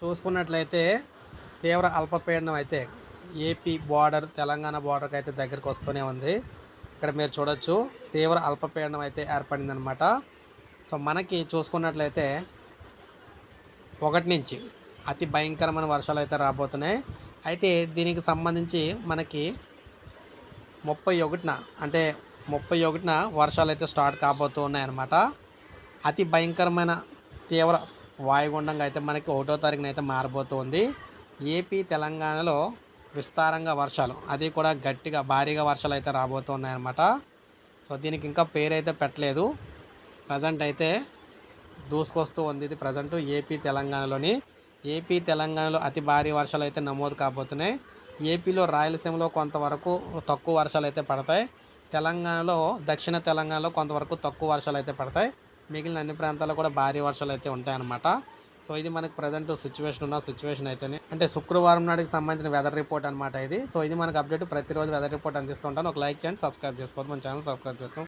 చూసుకున్నట్లయితే తీవ్ర అల్పపీడనం అయితే ఏపీ బార్డర్ తెలంగాణ బార్డర్కి అయితే దగ్గరికి వస్తూనే ఉంది. ఇక్కడ మీరు చూడొచ్చు తీవ్ర అల్పపీడనం అయితే ఏర్పడిందనమాట సో మనకి చూసుకున్నట్లయితే ఒకటి నుంచి అతి భయంకరమైన వర్షాలు అయితే రాబోతున్నాయి. అయితే దీనికి సంబంధించి మనకి ముప్పై ఒకటిన అంటే ముప్పై ఒకటిన వర్షాలు అయితే స్టార్ట్ కాబోతూ ఉన్నాయన్నమాట అతి భయంకరమైన తీవ్ర వాయుగుండంగా అయితే మనకి ఒకటో తారీఖున అయితే మారబోతుంది. ఏపీ తెలంగాణలో విస్తారంగా వర్షాలు. అది కూడా గట్టిగా భారీగా వర్షాలు అయితే రాబోతున్నాయన్నమాట. సో దీనికి ఇంకా పేరు అయితే పెట్టలేదు. ప్రజెంట్ అయితే దూసుకొస్తూ ఉంది ఇది ప్రజెంట్ ఏపీ తెలంగాణలోని. ఏపీ తెలంగాణలో అతి భారీ వర్షాలు అయితే నమోదు కాబోతున్నాయి. ఏపీలో రాయలసీమలో కొంతవరకు తక్కువ వర్షాలు అయితే పడతాయి. తెలంగాణలో దక్షిణ తెలంగాణలో కొంతవరకు తక్కువ వర్షాలు అయితే పడతాయి. మిగిలిన అన్ని ప్రాంతాల్లో కూడా భారీ వర్షాలు అయితే ఉంటాయన్నమాట. సో ఇది మనకి ప్రజెంట్ సిచ్యువేషన్ ఉన్న సిచ్యువేషన్ అయితేనే. అంటే శుక్రవారం నాటికి సంబంధించిన వెదర్ రిపోర్ట్ అనమాట ఇది. సో ఇది మనకు అప్డేట్ ప్రతిరోజు వెదర్ రిపోర్ట్ అందిస్తుంటాను ఒక లైక్ చేయండి సబ్స్క్రైబ్ చేసుకోవద్దు. మన ఛానల్ సబ్స్క్రైబ్ చేసుకోండి